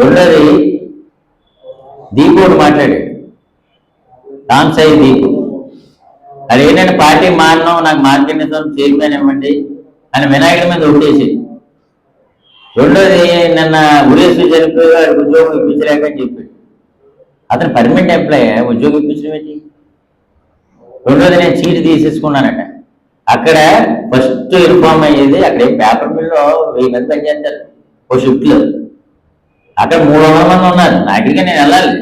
రెండోది దీపుడు మాట్లాడాడు రామ్ సాయి దీపు. అది ఏంటంటే పార్టీ మారినాం నాకు మార్కెట్ నిజం చైర్మన్ ఇవ్వండి అని వినాయకుడి మీద ఒట్టేసి రెండోది నిన్న ఉరేసు జరిపి ఉద్యోగం ఇప్పించలేక అని చెప్పాడు. అతను పర్మనెంట్ ఎంప్లాయ్ ఉద్యోగం ఇప్పించడం రెండోది నేను చీటి తీసేసుకున్నానట. అక్కడ ఫస్ట్ ఇన్ఫార్మ్ అయ్యేది అక్కడ పేపర్ మిల్లో వెయ్యి మంది పనిచేస్తారు ఓ షిఫ్ట్లో అక్కడ మూడు వందల మంది ఉన్నారు. నాటిగా నేను వెళ్ళాలి.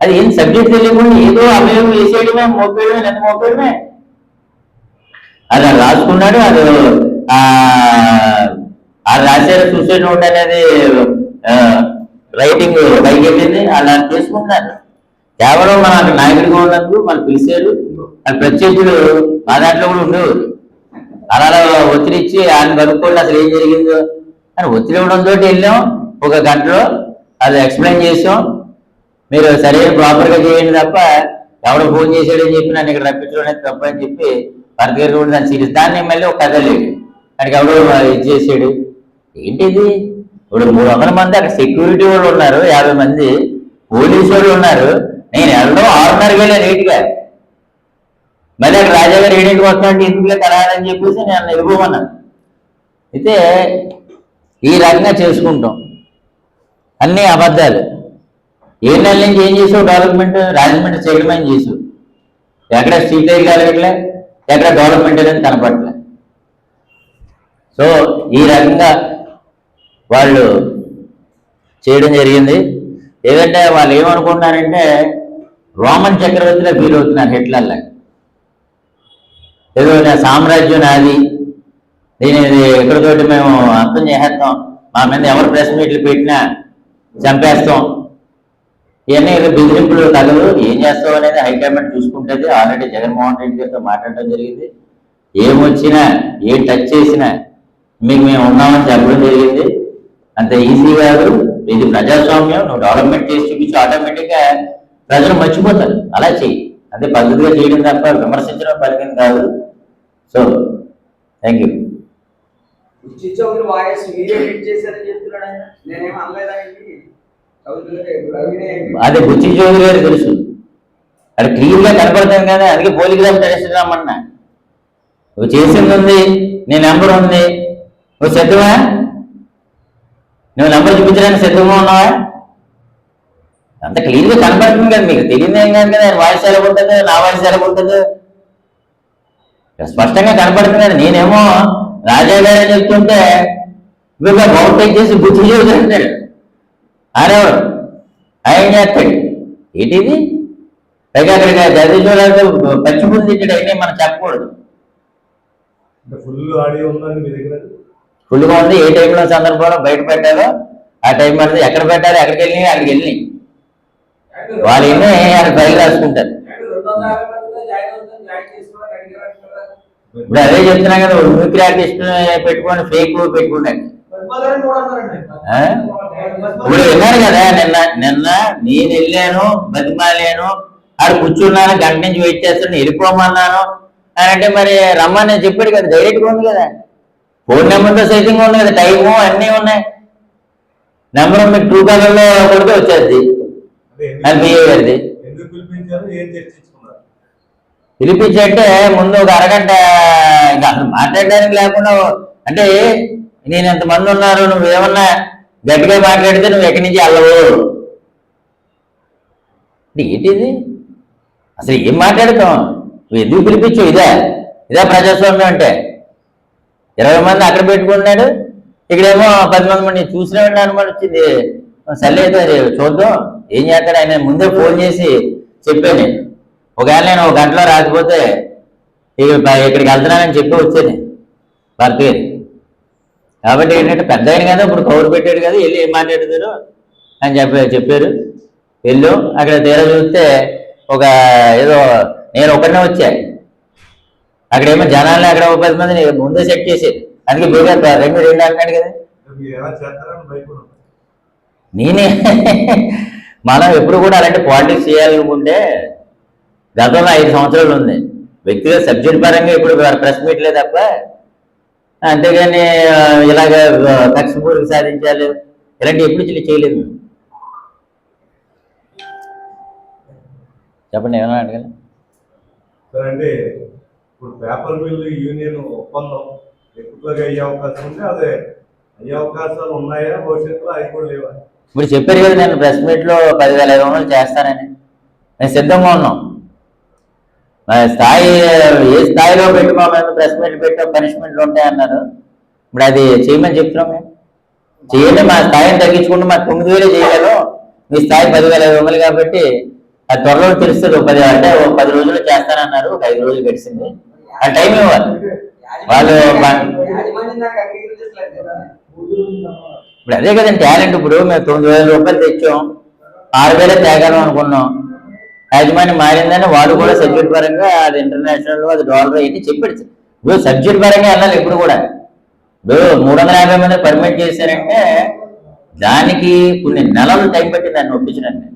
అది ఏం సబ్జెక్ట్ తెలియకుండా ఏదో అవయవం వేసేయడమే మోపేయడమే ఎంత మోపేయడమే. అది అది రాసుకున్నాడు అది ఆ ఆ రాశారు సూసైడ్ నోట్ అనేది రైటింగ్ పైకి వెళ్ళింది అలా చేసుకుంటున్నారు కేవలం మన అక్కడ నాయకుడిగా ఉన్నందుకు మనం పిలిచారు. అది ప్రత్యక్షుడు మా దాంట్లో కూడా ఉండేవారు అలా ఒత్తిడి ఇచ్చి ఆయన కనుక్కోండి అసలు ఏం జరిగిందో అని ఒత్తిడి ఇవ్వడంతో వెళ్ళాం. ఒక గంటలో అది ఎక్స్ప్లెయిన్ చేసాం. మీరు సరైన ప్రాపర్గా చేయండి తప్ప ఎవడో ఫోన్ చేశాడని చెప్పి నన్ను ఇక్కడ రప్పించడం అనేది తప్ప అని చెప్పి భరత్ గారు కూడా దాన్ని సీరియస్ దాన్ని మళ్ళీ ఒక కథ లేదు. ఆయనకి ఎవడో ఇది చేసాడు ఏంటిది? ఇప్పుడు మూడు వందల మంది అక్కడ సెక్యూరిటీ వాళ్ళు ఉన్నారు యాభై మంది పోలీసు వాళ్ళు ఉన్నారు. నేను వెళ్ళడం ఆరున్నరకి వెళ్ళా నీట్గా మళ్ళీ అక్కడ రాజా గారు ఏడింటికి వస్తానంటే ఎందుకులే కలగాలని చెప్పేసి నేను వెళ్ళిపోమన్నాను అయితే ఈ రకంగా చేసుకుంటాం. అన్ని అబద్ధాలు. ఏ నెల నుంచి ఏం చేసావు? డెవలప్మెంట్ రాజమండ్రి చేయడమని చేసావు. ఎక్కడ స్ట్రీట్ లైట్ కలగట్లే? ఎక్కడ డెవలప్మెంట్ అనేది కనపడలే సో ఈ రకంగా వాళ్ళు చేయడం జరిగింది. ఏదంటే వాళ్ళు ఏమనుకుంటున్నారంటే రోమన్ చక్రవర్తిలో ఫీల్ అవుతున్నారు హిట్లర్లా. ఏదో నా సామ్రాజ్యం నాది. దీని ఇది ఎక్కడితోటి మేము అర్థం చేసేస్తాం. మా మీద ఎవరు ప్రెస్ మీట్లు పెట్టినా చంపేస్తాం. ఇవన్నీ బెదిరింపులు తగలు ఏం చేస్తావు అనేది హైకమాండ్ చూసుకుంటుంది. ఆల్రెడీ జగన్మోహన్ రెడ్డి గారితో మాట్లాడటం జరిగింది. ఏమొచ్చినా ఏం టచ్ చేసినా మీకు మేము ఉన్నామని చెప్పడం జరిగింది. అంత ఈజీ కాదు. ఇది ప్రజాస్వామ్యం. నువ్వు డెవలప్మెంట్ చేసి చూపించి ఆటోమేటిక్గా ప్రజలు మర్చిపోతారు. అలా చెయ్యి. అంటే పద్ధతిగా చేయడం తప్ప విమర్శించడం పలికింది కాదు. సో థ్యాంక్ యూ వాయిస్ మీరే చేశారని చెప్తున్నాడు నేనేం అనలేదా అదే బుచ్చి చౌదరి గారు తెలుసు. అది క్లియర్గా కనపడతాం కదా అందుకే పోలిగ్రామ్ టెస్ట్ రమ్మన్నా. నువ్వు చేసింది ఉంది నీ నెంబర్ ఉంది. నువ్వు సిద్ధమా? నువ్వు నెంబర్ చూపించడానికి సిద్ధంగా ఉన్నావా? అంత క్లియర్గా కనపడుతుంది కదా మీకు. తెలియదు ఏం కాదు కదా వాయిస్ ఎలా ఉంటుంది నా వాయిస్ ఎలా ఉంటుంది. స్పష్టంగా కనపడుతుంది కదా. నేనేమో రాజా గారే చెప్తుంటే వీళ్ళు బౌంటైక్ చేసి బుద్ధి చౌదరి అంటాడు. ఆడేవాడు ఆయన చేస్తాడు. ఏంటిది? పైగా అక్కడికి చదివించడానికి పచ్చిపుంది తిట్టాడు అయినా మనం చెప్పకూడదు. ఫుల్ ఆడియో ఉందండి మీ దగ్గర? ఫుల్గా ఉంది. ఏ టైంలో సందర్భంలో బయట పెట్టాలో ఆ టైం పడితే ఎక్కడ పెట్టాలి ఎక్కడికి వెళ్ళి అక్కడికి వెళ్ళి వాళ్ళు ఎన్నో ఆయన ఫైల్ రాసుకుంటారు. ఇప్పుడు అదే చెప్తున్నా కదా మ్యూక్రీ ఆర్టిస్ట్ పెట్టుకొని ఫేక్ పెట్టుకున్నాడు ఇప్పుడు విన్నారు కదా నిన్న నిన్న నేను వెళ్ళాను బతిమాలేను ఆడు కూర్చున్నాను గంట నుంచి వెయిట్ చేస్తాను వెళ్ళిపోమన్నాను. అని అంటే మరి రమ్మని నేను చెప్పాడు కదా డైరెక్ట్గా ఉంది కదా. ఫోన్ నెంబర్తో సెట్టింగ్ ఉంది కదా టైము అన్నీ ఉన్నాయి. నెంబర్ మీకు టూ కలర్లో కొడితే వచ్చేది. అదే చర్చించుకున్నారు? పిలిపించంటే ముందు ఒక అరగంట ఇంకా అసలు మాట్లాడడానికి లేకుండా అంటే నేను ఎంతమంది ఉన్నారు? నువ్వు ఏమన్నా గట్టిగా మాట్లాడితే నువ్వు ఎక్కడి నుంచి వెళ్ళవు ఏంటిది? అసలు ఏం మాట్లాడతాం నువ్వు ఎందుకు పిలిపించు ఇదే? ఇదే ప్రజాస్వామ్యం అంటే. ఇరవై మంది అక్కడ పెట్టుకున్నాడు ఇక్కడేమో పది మంది మంది చూసిన అనమాట అనుమానం వచ్చింది. సర్లే చూద్దాం. ఏం చేస్తాడు? ఆయన ముందే ఫోన్ చేసి చెప్పాను. ఒకవేళ నేను ఒక గంటలో రాకపోతే ఇక్కడికి వెళ్తున్నానని చెప్పి వచ్చేది భర్త కాబట్టి ఏంటంటే పెద్ద ఆయన కదా ఇప్పుడు కౌరు పెట్టాడు కదా వెళ్ళి ఏం మాట్లాడతారు అని చెప్పి చెప్పారు. వెళ్ళు అక్కడ తీరా చూస్తే ఒక ఏదో నేను ఒకటినే వచ్చా. అక్కడేమో జనాలు అక్కడ ఒక పది మంది ముందే సెట్ చేసేది అందుకే బేగా రెండు రెండు అంటున్నాడు కదా. నేనే మనం ఎప్పుడు కూడా అలాంటి పాలిటిక్స్ చేయాలనుకుంటే గతంలో ఐదు సంవత్సరాలు ఉంది. వ్యక్తిగత సబ్జెక్ట్ పరంగా ఇప్పుడు ప్రెస్ మీట్లే తప్ప అంతేగాని ఇలాగ ఆ, కక్ష పూర్తి సాధించాలి. ఇలాంటి ఎప్పుడు చేయలేదు. చెప్పండి ఏమైనా అడగాలి? అంటే ఇప్పుడు పేపర్ మిల్ యూనియన్ ఒప్పందం ఎక్కువగా అయ్యే అవకాశం ఉంది. అదే అయ్యే అవకాశాలు ఉన్నాయా? భవిష్యత్తులో అవి కూడా లేవా? ఇప్పుడు చెప్పారు కదా నేను ప్రెస్ మీట్లో పదివేల ఐదు వందలు చేస్తానని. మేము సిద్ధంగా ఉన్నాం. స్థాయి ఏ స్థాయిలో పెట్టుకోమని ప్రెస్ మీట్ పెట్టాం పనిష్మెంట్లు ఉంటాయన్నారు ఇప్పుడు అది చేయమని చెప్తున్నాం మేము. చేయండి మా స్థాయిని తగ్గించుకుంటూ మా తొమ్మిది వేలు చేయగలం. మీ స్థాయి పదివేల ఐదు వందలు కాబట్టి అది త్వరలో తెలుస్తుంది. పది అంటే ఒక పది రోజులు చేస్తానన్నారు. ఒక ఐదు రోజులు గడిచింది. ఆ టైం ఇవ్వాలి. వాళ్ళు ఇప్పుడు అదే కదండి టాలెంట్. ఇప్పుడు మేము తొమ్మిది వేల రూపాయలు తెచ్చాం. ఆరు వేలే తేగలం అనుకున్నాం. యాజమాన్యం మారిందని వాడు కూడా సబ్జెక్ట్ పరంగా అది ఇంటర్నేషనల్ అది డాలర్ అయ్యి చెప్పాడు ఇప్పుడు సబ్జెక్ట్ పరంగా వెళ్ళాలి ఇప్పుడు కూడా. ఇప్పుడు మూడు వందల యాభై మంది పర్మిట్ చేశారంటే దానికి కొన్ని నెలలు టైం పెట్టి దాన్ని ఒప్పించడానికి.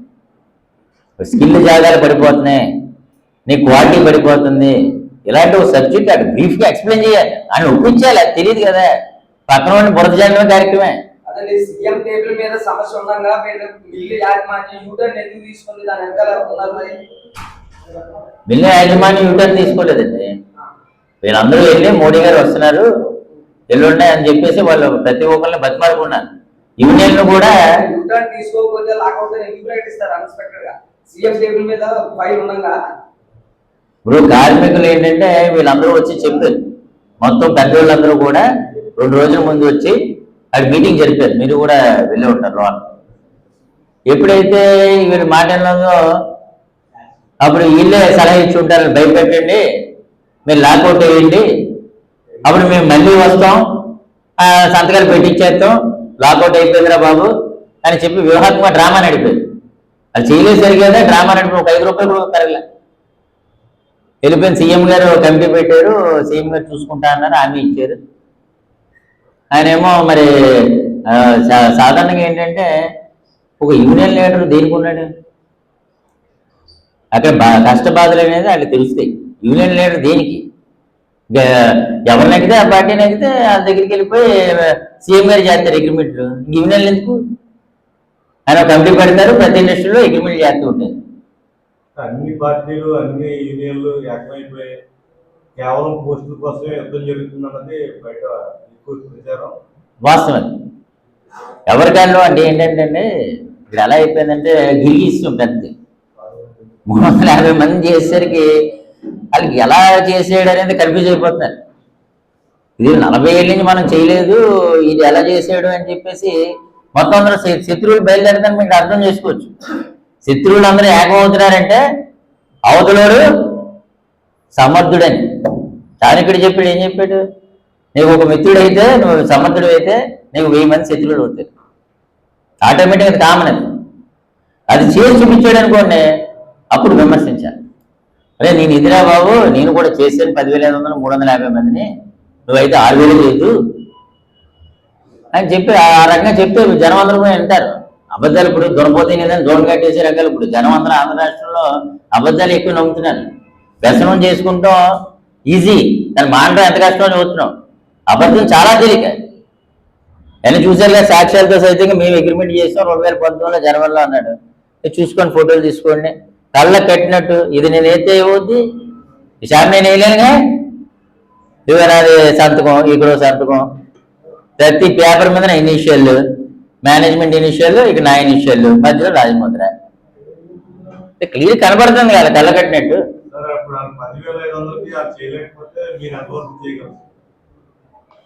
స్కిల్ జాగాలు పడిపోతున్నాయి నీ క్వాలిటీ పడిపోతుంది. ఇలాంటి ఒక సబ్జెక్ట్ అటు బ్రీఫ్గా ఎక్స్ప్లెయిన్ చేయాలి. అని ఒప్పించాలి అది తెలియదు కదా. పక్కన ఉండి బురద జల్లడమే కార్యక్రమే. అదే సీఎం టేబుల్ మీద సమస్య ఉండగా మిల్లు యాజమాన్యం యూటర్న్ ఎందుకు తీసుకుంది? దాని వెనకాల ఉన్నారు మరి? మిల్లు యాజమాన్యం యూటర్న్ తీసుకోలేదండి వీళ్ళందరూ వెళ్ళి మోడీ గారు వస్తున్నారు. ఎల్లుండే అని చెప్పేసి వాళ్ళు ప్రతి ఒక్కరిని బతిమాలుకున్నారు. యూనియన్లు కూడా యూటర్న్ తీసుకోకపోతే లాకౌట్ ఎందుకు ప్రకటిస్తారు అన్ఎక్స్పెక్టెడ్గా? సీఎం టేబుల్ మీద ఫైల్ ఉండగా? ఇప్పుడు కార్మికులు ఏంటంటే వీళ్ళందరూ వచ్చి చెప్పారు మొత్తం పెద్దోళ్ళందరూ కూడా రెండు రోజుల ముందు వచ్చి అది మీటింగ్ జరిపారు మీరు కూడా వెళ్ళి ఉంటారు లోన్ ఎప్పుడైతే వీళ్ళు మాట్లాడినదో అప్పుడు వీళ్ళే సలహా ఇచ్చి ఉంటారు. భయపెట్టండి. మీరు లాకౌట్ వేయండి అప్పుడు మేము మళ్ళీ వస్తాం. సంతకాలు పెట్టించేస్తాం లాకౌట్ అయిపోయిందిరా బాబు అని చెప్పి వ్యూహాత్మక డ్రామా నడిపారు అది చేయలేదు సరిగ్గా. డ్రామా నడిపి ఒక ఐదు రూపాయలు కూడా తరగలే. వెళ్ళిపోయిన సీఎం గారు కమిటీ పెట్టారు. సీఎం గారు చూసుకుంటా అన్నారు. హామీ ఇచ్చారు. ఆయన ఏమో మరి సా- సాధారణంగా ఏంటంటే ఒక యూనియన్ లీడర్ దేనికి ఉన్నాడు? అక్కడ బా కష్ట బాధలు అనేది వాళ్ళకి తెలుస్తాయి. యూనియన్ లీడర్ దేనికి? ఎవరిని ఎక్కితే ఆ పార్టీ ఎక్కితే వాళ్ళ దగ్గరికి వెళ్ళిపోయి సీఎం గారు చేస్తారు అగ్రిమెంట్లు యూనియన్లు ఎందుకు? ఆయన కమిటీ పెడతారు ప్రతి ఇండస్ట్రీలో అగ్రిమెంట్ చేస్తూ ఉంటారు. అన్ని పార్టీలు అన్ని యూనియన్లు ఏకమైపోయి కేవలం పోస్టుల కోసమే యుద్ధం జరుగుతుందన్నది బయట వాస్తవం. ఎవరికాళ్ళు అంటే ఏంటంటే అండి ఎలా అయిపోయిందంటే గిరిగి పెద్దది మూడు వందల యాభై మంది చేసేసరికి వాళ్ళకి ఎలా చేసేయడం అనేది కన్ఫ్యూజ్ అయిపోతున్నారు. ఇది నలభై ఏళ్ళ నుంచి మనం చేయలేదు ఇది ఎలా చేసేయడు అని చెప్పేసి మొత్తం అందరూ శత్రువులు బయలుదేరదని మీకు అర్థం చేసుకోవచ్చు. శత్రువులు అందరూ ఏకమవుతున్నారంటే అవతలోడు సమర్థుడని. చాణక్యుడు చెప్పాడు ఏం చెప్పాడు? నీకు ఒక మిత్రుడు అయితే నువ్వు సమర్థుడు అయితే నీకు వెయ్యి మంది శత్రువులు అవుతారు ఆటోమేటిక్గా అది కామన్ అది. అది చేసి చూపించాడు అనుకోండి అప్పుడు విమర్శించాను అరే నేను ఇదిరా బాబు నేను కూడా చేశాను పదివేల ఐదు వందలు మూడు వందల యాభై మందిని నువ్వైతే ఆరు వేలు లేదు అని చెప్పి ఆ రకంగా చెప్తే జనం అందరూ కూడా వింటారు. అబద్ధాలు ఇప్పుడు దురపోతే లేదని దూరం కట్టేసే రకాలు ఇప్పుడు జనం అందరూ ఆంధ్ర రాష్ట్రంలో అబద్ధాలు ఎక్కువ నమ్ముతున్నారు. వ్యసనం చేసుకుంటాం ఈజీ. దాన్ని మానడం ఎంత కష్టమో చూస్తున్నాం. అబద్ధం చాలా తేలిక. ఆయన చూసారు సాక్ష్యాలతో సైతంగా మేము అగ్రిమెంట్ చేసాం రెండు వేల పంతొమ్మిదిలో జనవరిలో అన్నాడు. చూసుకొని ఫోటోలు తీసుకోండి. కళ్ళ కట్టినట్టు ఇది నేను అయితే విషయాన్ని నేను వేయలేనుగా? ఇదిగో నాది సంతకం ఇక్కడ సంతకం. ప్రతి పేపర్ మీద నా ఇనిషియల్ మేనేజ్మెంట్ ఇనిషియల్ ఇక నా ఇనిషియల్ మధ్యలో రాజముద్ర. క్లియర్ కనబడుతుంది కదా కళ్ళ కట్టినట్టు.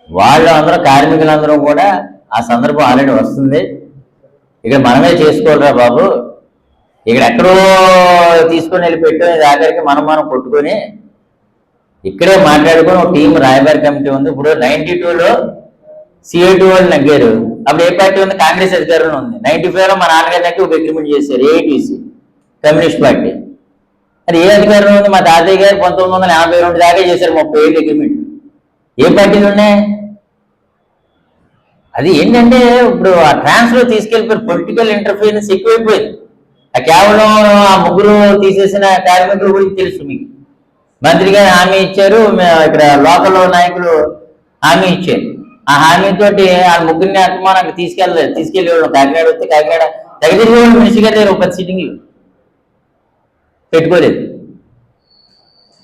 వాళ్ళు అందరూ కార్మికులందరూ కూడా ఆ సందర్భం ఆల్రెడీ వస్తుంది. ఇక్కడ మనమే చేసుకోవాలిరా బాబు. ఇక్కడ ఎక్కడో తీసుకొని వెళ్ళి పెట్టుకుని దగ్గరికి మనం మనం కొట్టుకొని ఇక్కడే మాట్లాడుకొని ఒక టీం రాయబారి కమిటీ ఉంది. ఇప్పుడు నైన్టీ టూలో టూ వాళ్ళు నగ్గారు. అప్పుడు ఏ పార్టీ ఉంది? కాంగ్రెస్ అధికారంలో ఉంది. నైన్టీ ఫైవ్లో మా నాన్నగారి నగ్గి ఒక అగ్రిమెంట్ చేశారు ఏఐటీసీ కమ్యూనిస్ట్ పార్టీ. అది ఏ అధికారంలో ఉంది? మా తాతయ్య గారు పంతొమ్మిది వందల యాభై రెండు దాకా చేశారు ముప్పై ఏళ్ళు అగ్రిమెంట్ ఏ పార్టీలు ఉన్నాయి? అది ఏంటంటే ఇప్పుడు ఆ ట్రాన్స్ తీసుకెళ్ళిపోయి పొలిటికల్ ఇంటర్ఫియరెన్స్ ఎక్కువైపోయింది. ఆ కేవలం ఆ ముగ్గురు తీసేసిన కార్మికుల గురించి తెలుసు మీకు. మంత్రి గారు హామీ ఇచ్చారు ఇక్కడ లోకల్ నాయకులు హామీ ఇచ్చారు. ఆ హామీతోటి ఆ ముగ్గురిని అత్తమానానికి తీసుకెళ్ళలేదు తీసుకెళ్ళి వాళ్ళు కాకినాడ వస్తే కాకినాడ జగదీశ్వర వాళ్ళు మినిస్టర్ గారు ఒక పది సిట్టింగ్లు పెట్టుకోలేదు.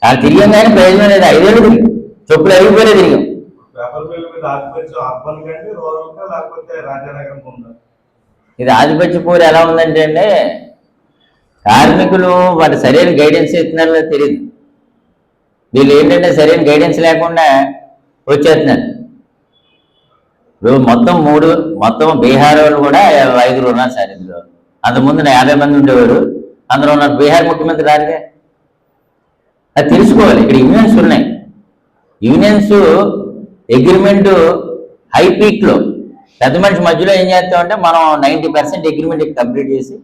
వాళ్ళు తిరిగాం కానీ ప్రయోజనం లేదు. ఐదేళ్ళు తిరిగి చెప్పులు అరిగిపోలే తిరిగాం. ఇది ఆధిపత్య పోరు ఎలా ఉందంటే అండి కార్మికులు వాటి సరైన గైడెన్స్ ఇస్తున్నారో లేదో తెలియదు వీళ్ళు ఏంటంటే సరైన గైడెన్స్ లేకుండా వచ్చేస్తున్నారు. ఇప్పుడు మొత్తం మూడు మొత్తం బీహార్ వాళ్ళు కూడా ఐదుగురు ఉన్నారు సార్ ఇందులో. అంతకుముందు యాభై మంది ఉండేవారు. అందులో ఉన్న బీహార్ ముఖ్యమంత్రి రారుగా అది తెలుసుకోవాలి. ఇక్కడ యూనియన్స్ ఉన్నాయి. యూనియన్స్ అగ్రిమెంట్ హై పీక్లో పెద్ద మనిషి మధ్యలో ఏం చేస్తామంటే మనం నైంటీ పర్సెంట్ అగ్రిమెంట్ కంప్లీట్ చేసి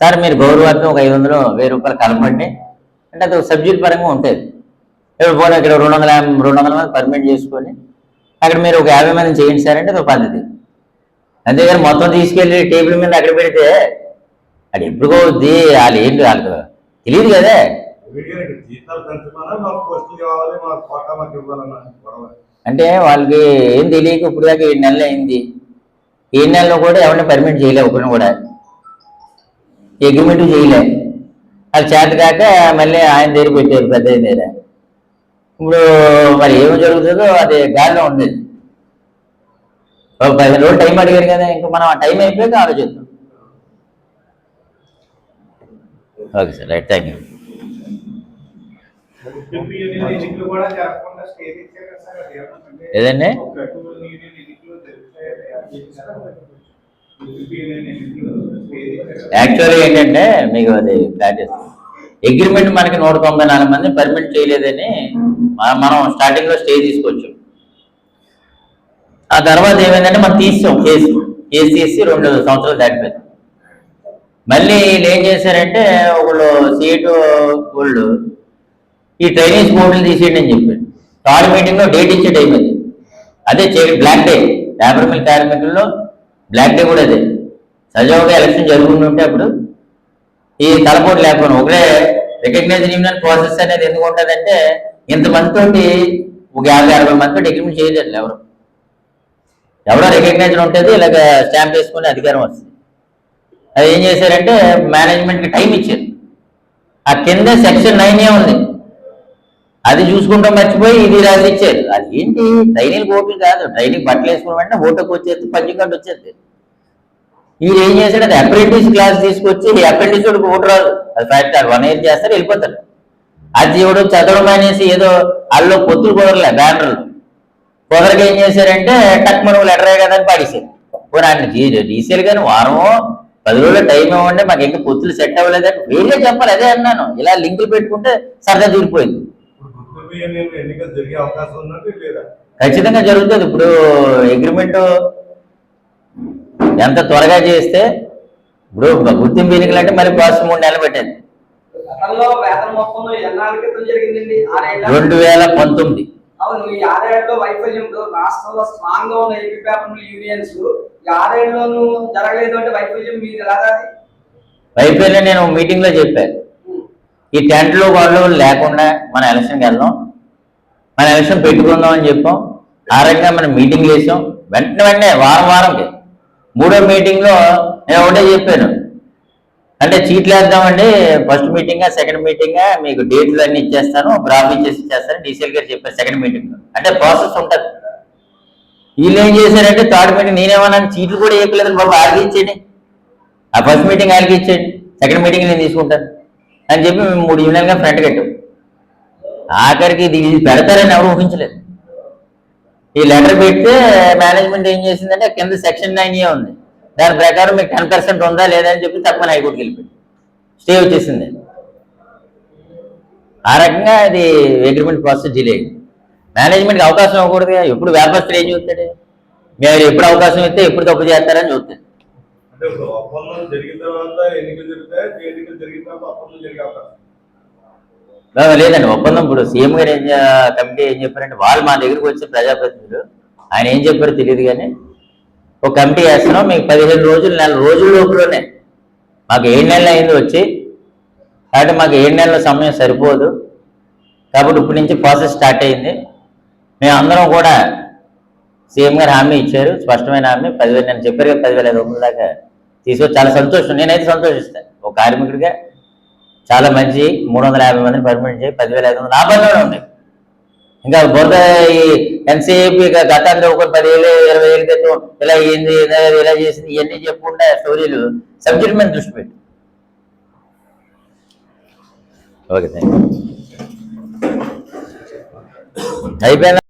సార్ మీరు గౌరవార్థం ఒక ఐదు వందలు వెయ్యి రూపాయలు కలపండి. అంటే అది ఒక సబ్జెక్ట్ పరంగా ఉంటుంది. ఇప్పుడు పోనీ ఇక్కడ రెండు వందల రెండు వందల మంది పర్మిట్ చేసుకొని అక్కడ మీరు ఒక యాభై మంది చేయండి సార్ అంటే ఒక పద్ధతి. అంతేగాని మొత్తం తీసుకెళ్ళి టేబుల్ మీద అక్కడ పెడితే అది ఎప్పుడు పోద్ది? వాళ్ళు ఏంటి వాళ్ళకి తెలియదు కదా. జీతాలు పెంచమన్నా మాకు పోస్టులు కావాలి మాకు మాకు ఇవ్వాలన్నా గొడవ. అంటే వాళ్ళకి ఏం తెలియక ఇప్పుడు దాకా ఏడు నెలలు అయింది. ఏడు నెలలో కూడా ఎవరిని పర్మిట్ చేయలే ఒకరిని కూడా. అగ్రిమెంట్ చేయలే. అది చేత కాక మళ్ళీ ఆయన దగ్గర పెట్టారు పెద్ద దగ్గర. ఇప్పుడు మరి ఏమి జరుగుతుందో అది గాలిలో ఉంది. ఒక పదిహేను రోజులు టైం అడిగారు కదా ఇంకా మనం ఆ టైం అయిపోయాక ఆలోచిద్దాం. Okay sir right thank you ఏదండి? యాక్చువల్గా ఏంటంటే మీకు అది ప్లాన్ అగ్రిమెంట్ మనకి నూట తొంభై నాలుగు మంది పర్మిట్ చేయలేదని మనం స్టార్టింగ్లో స్టే తీసుకోవచ్చు. ఆ తర్వాత ఏమైందంటే మనం తీసాం కేసు కేసు తీసి రెండు సంవత్సరాలు దాటిపోయింది. మళ్ళీ వీళ్ళు ఏం చేశారంటే ఒకళ్ళు సీటు వాళ్ళు ఈ ట్రైనింగ్స్ బోర్డులు తీసేయండి అని చెప్పాడు. థర్డ్ మీటింగ్లో డేట్ ఇచ్చే టైం అది. అదే బ్లాక్ డే పేపర్ మిల్ కార్మికుల్లో బ్లాక్ డే కూడా అదే. సజావుగా ఎలక్షన్ జరుగుతుంటే అప్పుడు ఈ తలపోటు లేకపోయినా ఒకటే రికగ్నైజ్ యూనియన్ ప్రాసెస్ అనేది ఎందుకు ఉంటుందంటే ఇంతమంది తోటి ఒక యాభై అరవై మంది తోటి అగ్రిమెంట్ చేయలేదు ఎవరు. ఎవరో రికగ్నైజ్ ఉంటుంది ఇలాగ స్టాంప్ వేసుకునే అధికారం వస్తుంది. అది ఏం చేశారంటే మేనేజ్మెంట్కి టైం ఇచ్చారు. ఆ కింద సెక్షన్ నైన్ ఏ ఉంది. అది చూసుకుంటాం మర్చిపోయి ఇది రాసి ఇచ్చారు అది ఏంటి? ట్రైనింగ్ ఓట్లు కాదు. ట్రైనింగ్ బట్టలు వేసుకున్న వెంటనే ఓటుకు వచ్చేది పంచింగ్ కార్డు వచ్చేది. వీడు ఏం చేశాడు? అది అప్రెంటిస్ క్లాస్ తీసుకొచ్చి ఈ అప్రెంటిస్ ఓటు రాదు. అది ఫ్యాక్ట్ కాదు వన్ ఇయర్ చేస్తారు వెళ్ళిపోతారు అది ఎవడు చదవడం అనేసి ఏదో అల్లో పొత్తులు కుదరలే బ్యానర్లు కుదరగా ఏం చేశారంటే టక్ మనం లెటర్ కదా అని పాడేశారు. పోనీ ఆయన డీసీఎల్ కానీ వారమో పది రోజుల టైం ఇవ్వండి మాకు ఇంకా పొత్తులు సెట్ అవ్వలేదని వేరే చెప్పాలి అదే అన్నాను. ఇలా లింకులు పెట్టుకుంటే సరదా తీరిపోయింది ఎన్నికలు జరిగే అవకాశం లేదా? ఖచ్చితంగా జరుగుతుంది. ఇప్పుడు అగ్రిమెంట్ ఎంత త్వరగా చేస్తే ఇప్పుడు గుర్తింపు ఎన్నికలు అంటే మళ్ళీ ప్రాసెస్ మూడు నెలలు పెట్టేది. గతంలో వేతన మొత్తంలో ఎన్నాళ్ళ క్రితం జరిగిందండి? ఆరేళ్ళ రెండు వేల పంతొమ్మిది. అవును ఈ ఆరేళ్ళలో వైఫల్యంతో రాష్ట్రంలో స్ట్రాంగ్గా ఉన్న ఏపీ యూనియన్స్ ఈ జరగలేదు అంటే వైఫల్యం? వైఫల్యం నేను మీటింగ్లో చెప్పాను. ఈ టెంట్లు వాళ్ళు లేకుండా మన ఎలక్షన్కి వెళ్దాం. మన ఎలక్షన్ పెట్టుకుందాం అని చెప్పాం. ఆ రకంగా మనం మీటింగ్ చేసాం. వెంటనే వెంటనే వారం వారంకి. మూడో మీటింగ్లో నేను ఒకటే చెప్పాను. అంటే చీట్లు వేద్దామండి. ఫస్ట్ మీటింగ్ సెకండ్ మీటింగా మీకు డేట్లు అన్ని ఇచ్చేస్తాను. బ్రాఫ్ ఇచ్చేసి ఇచ్చేస్తాను. డీసీఎల్ గారు చెప్పారు సెకండ్ మీటింగ్. అంటే ప్రాసెస్ ఉంటుంది. వీళ్ళు ఏం చేశారంటే థర్డ్ మీటింగ్ నేనేమన్నాను చీట్లు కూడా వేయలేదు బాబు ఆడికి ఇచ్చేయండి. ఆ ఫస్ట్ మీటింగ్ ఆయనకి ఇచ్చేయండి. సెకండ్ మీటింగ్ నేను తీసుకుంటాను. అని చెప్పి మేము మూడు యూనియన్గా ఫ్రంట్ కట్టాం. ఆఖరికి ఇది ఇది పెడతారని ఎవరు ఊహించలేదు. ఈ లెటర్ పెడితే మేనేజ్మెంట్ ఏం చేసిందంటే కింద సెక్షన్ నైన్ ఏ ఉంది. దాని ప్రకారం మీకు టెన్ పర్సెంట్ ఉందా లేదా అని చెప్పి తప్పని హైకోర్టుకి వెళ్ళిపోయింది. స్టే వచ్చేసింది. ఆ రకంగా అది అగ్రిమెంట్ ప్రాసెస్ డిలే అయింది. మేనేజ్మెంట్కి అవకాశం ఇవ్వకూడదు ఎప్పుడు వ్యాపారస్తులు ఏం చూస్తాడు మీరు ఎప్పుడు అవకాశం ఇస్తే ఎప్పుడు తప్పు చేస్తారని చూస్తాడు అంటే ఇప్పుడు ఒప్పందం జరిగిన తర్వాత ఎన్నికలు జరుగుతాయి? ఎన్నికలు జరిగిన తర్వాత ఒప్పందం జరిగే అవకాశం లేదండి ఒప్పందం ఇప్పుడు సీఎం గారు ఏం కమిటీ ఏం చెప్పారంటే వాళ్ళు మా దగ్గరికి వచ్చే ప్రజాప్రతినిధులు. ఆయన ఏం చెప్పారో తెలియదు కానీ ఒక కమిటీ వేస్తున్నాం మీకు పదిహేను రోజులు నెల రోజుల లోపలనే మాకు ఏడు నెలలు అయింది వచ్చి కాబట్టి మాకు ఏడు నెలల సమయం సరిపోదు. కాబట్టి ఇప్పటి నుంచి ప్రాసెస్ స్టార్ట్ అయింది. మేము అందరం కూడా సీఎం గారు హామీ ఇచ్చారు స్పష్టమైన హామీ పదివేలు నేను చెప్పారు కదా పదివేల ఐదు వందల దాకా. తీసుకొచ్చి చాలా సంతోషం. నేనైతే సంతోషిస్తాను ఒక కార్మికుడిగా చాలా మంచి మూడు వందల యాభై మందిని పర్మిట్ చేయి పదివేల ఐదు వందలు. లాభంలోనే ఉన్నాయి. ఇంకా బురద ఈ ఎంతసేపు ఇక గతంలో ఒక పదివేలు ఇరవై ఏళ్ళ క్రితం ఇలా అయ్యింది ఇలా చేసింది ఇవన్నీ చెప్పుకుంటే స్టోరీలు సబ్జెక్ట్ మీద దృష్టి పెట్టి. ఓకే థ్యాంక్ అయిపోయిందా?